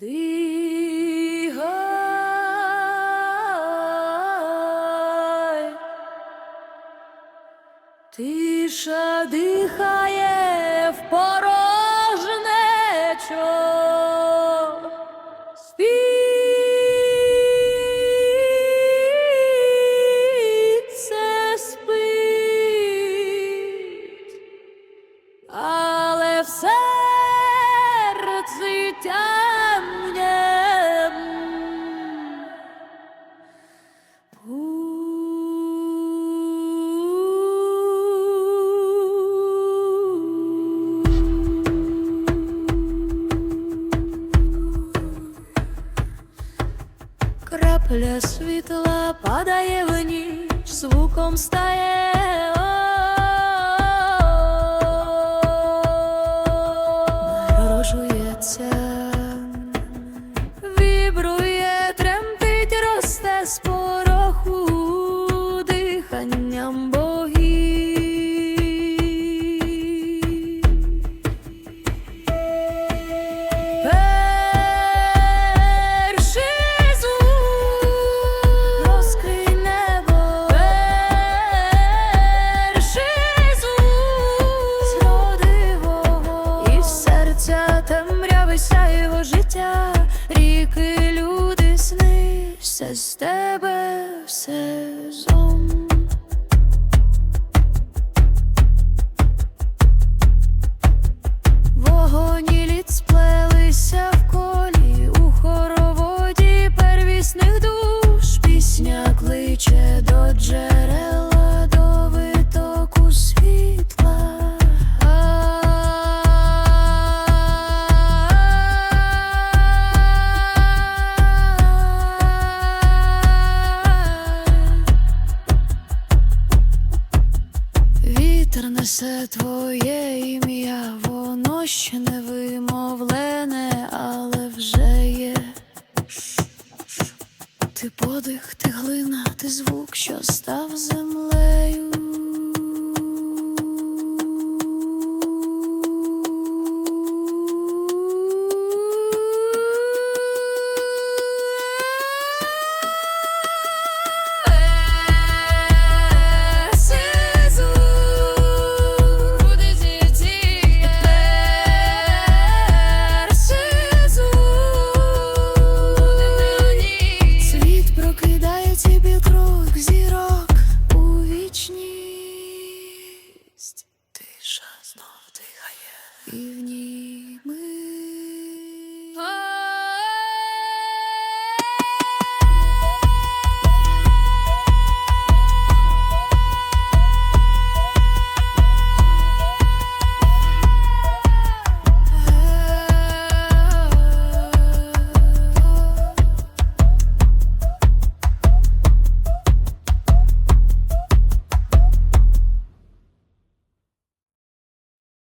Дигай, тиша дихає в порожнечо. Але в серці тямне. Крапля світла падає в ніч, звуком стає. Народжується, вібрує, тремтить, росте з пороху диханням все з тебе все зом. Вогонь і сплелися в колі у хороводі первісних душ. Пісня кличе до джерела, Вітер несе твоє ім'я, воно ще не вимовлене, але вже є. Ти подих, ти глина, ти звук, що став землею. Тиша знов дихає і в ній.